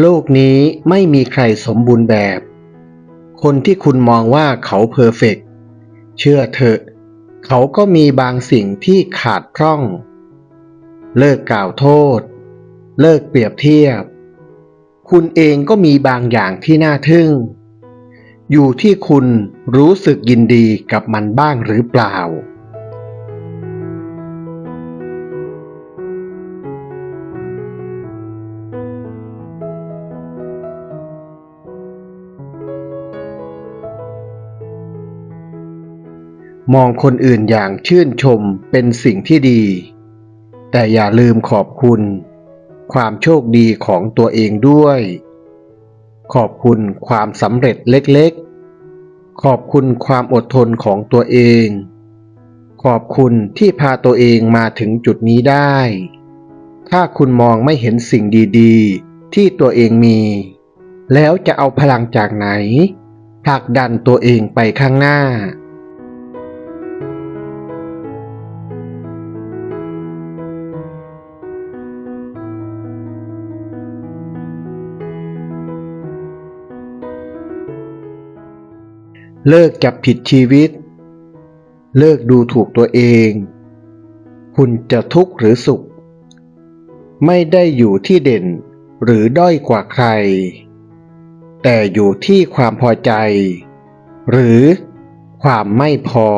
โลกนี้ไม่มีใครสมบูรณ์แบบ คนที่คุณมองว่าเขาเพอร์เฟกต์เชื่อเถอะ เขาก็มีบางสิ่งที่ขาดพร่อง เลิกกล่าวโทษ เลิกเปรียบเทียบ คุณเองก็มีบางอย่างที่น่าทึ่ง อยู่ที่คุณรู้สึกยินดีกับมันบ้างหรือเปล่า มองคนอื่นอย่างชื่นชมเป็นสิ่งที่ดี แต่อย่าลืมขอบคุณ ความโชคดีของตัวเองด้วย ขอบคุณความสำเร็จเล็กๆ ขอบคุณความอดทนของตัวเอง ขอบคุณที่พาตัวเองมาถึงจุดนี้ได้ ถ้าคุณมองไม่เห็นสิ่งดีๆ ที่ตัวเองมี แล้วจะเอาพลังจากไหนผลักดันตัวเองไปข้างหน้า เลิกจับผิดชีวิต เลิกดูถูกตัวเอง คุณจะทุกข์หรือสุข ไม่ได้อยู่ที่เด่นหรือด้อยกว่าใคร แต่อยู่ที่ความพอใจ หรือความไม่พอ